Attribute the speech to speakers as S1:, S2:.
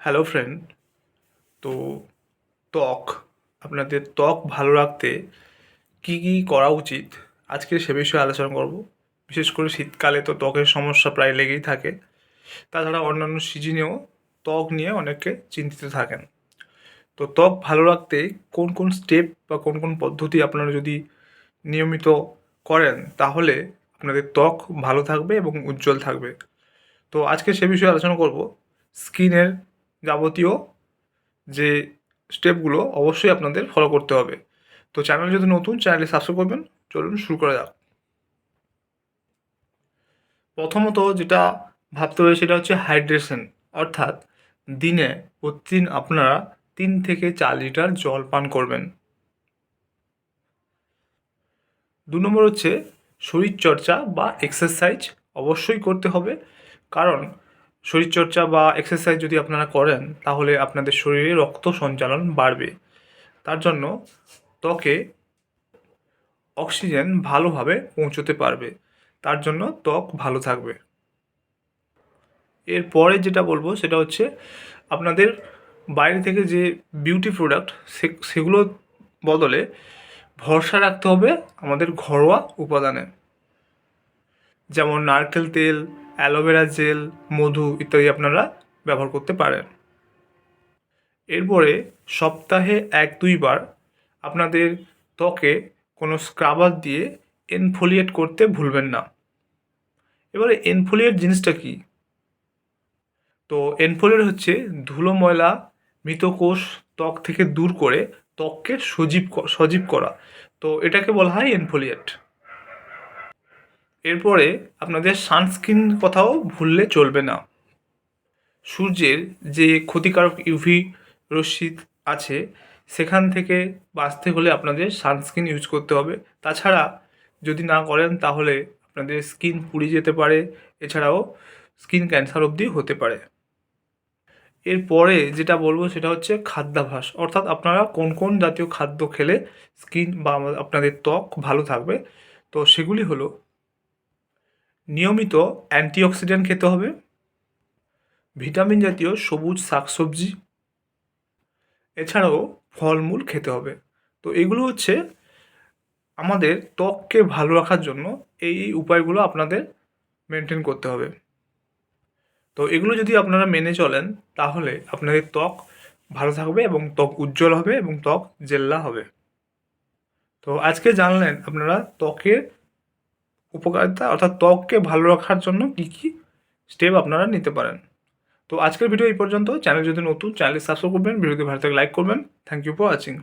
S1: Hello friend তো ত্বক, আপনাদের ত্বক ভালো রাখতে কী কী করা উচিত? আজকে সে বিষয়ে আলোচনা করব। বিশেষ করে শীতকালে তো ত্বকের সমস্যা প্রায় লেগেই থাকে। তাছাড়া অন্যান্য সিজনেও ত্বক নিয়ে অনেকে চিন্তিত থাকেন। তো ত্বক ভালো রাখতে কোন কোন স্টেপ বা কোন কোন পদ্ধতি আপনারা যদি নিয়মিত করেন, তাহলে আপনাদের ত্বক ভালো থাকবে এবং উজ্জ্বল থাকবে। তো আজকে সে বিষয়ে আলোচনা করব। স্কিনের যাবতীয় যে স্টেপগুলো অবশ্যই আপনাদের ফলো করতে হবে। তো চ্যানেল যদি নতুন চ্যানেলে সাবস্ক্রাইব করবেন। চলুন শুরু করা যাক। প্রথমত যেটা ভাবতে হবে সেটা হচ্ছে হাইড্রেশন অর্থাৎ দিনে প্রতিদিন আপনারা তিন থেকে চার লিটার জল পান করবেন। দু নম্বর হচ্ছে শরীরচর্চা বা এক্সারসাইজ অবশ্যই করতে হবে। কারণ শরীরচর্চা বা এক্সারসাইজ যদি আপনারা করেন, তাহলে আপনাদের শরীরে রক্ত সঞ্চালন বাড়বে। তার জন্য ত্বকে অক্সিজেন ভালোভাবে পৌঁছতে পারবে। তার জন্য ত্বক ভালো থাকবে। এরপরে যেটা বলব, সেটা হচ্ছে আপনাদের বাইরে থেকে যে বিউটি প্রোডাক্ট সে সেগুলোর বদলে ভরসা রাখতে হবে আমাদের ঘরোয়া উপাদানে। যেমন নারকেল তেল অ্যালোভেরা জেল, মধু ইত্যাদি আপনারা ব্যবহার করতে পারেন। এরপরে সপ্তাহে এক দুইবার আপনাদের ত্বকে কোনো স্ক্রাবার দিয়ে এনফোলিয়েট করতে ভুলবেন না। এবারে এনফোলিয়েট জিনিসটা কি? তো এনফোলিয়েট হচ্ছে ধুলো ময়লা, মৃতকোষ ত্বক থেকে দূর করে ত্বককে সজীব সজীব করা। তো এটাকে বলা হয় এনফোলিয়েট। এরপরে আপনাদের সানস্ক্রিন কথাও ভুললে চলবে না। সূর্যের যে ক্ষতিকারক ইউভি রশ্মি আছে, সেখান থেকে বাঁচতে হলে আপনাদের সানস্ক্রিন ইউজ করতে হবে। তাছাড়া যদি না করেন, তাহলে আপনাদের স্কিন পুড়ে যেতে পারে, এছাড়াও স্কিন ক্যান্সার অবধি হতে পারে। এরপরে যেটা বলব, সেটা হচ্ছে খাদ্যাভ্যাস। অর্থাৎ আপনারা কোন কোন জাতীয় খাদ্য খেলে স্কিন বা আপনাদের ত্বক ভালো থাকবে? তো সেগুলি হলো নিয়মিত অ্যান্টিঅক্সিডেন্ট খেতে হবে। ভিটামিন জাতীয় সবুজ শাকসবজি। এছাড়াও ফলমূল খেতে হবে। তো এগুলো হচ্ছে আমাদের ত্বককে ভালো রাখার জন্য এই এই উপায়গুলো আপনাদের মেনটেন করতে হবে। তো এগুলো যদি আপনারা মেনে চলেন, তাহলে আপনাদের ত্বক ভালো থাকবে এবং ত্বক উজ্জ্বল হবে এবং ত্বক জেল্লা হবে। তো আজকে জানলেন আপনারা ত্বকের উপকারিতা অর্থাৎ ত্বককে ভালো রাখার জন্য কী কী স্টেপ আপনারা নিতে পারেন। তো আজকের ভিডিও এই পর্যন্ত। চ্যানেল যদি নতুন চ্যানেল সাবস্ক্রাইব করবেন ভিডিওতে ভালো থেকে লাইক করবেন। Thank you for watching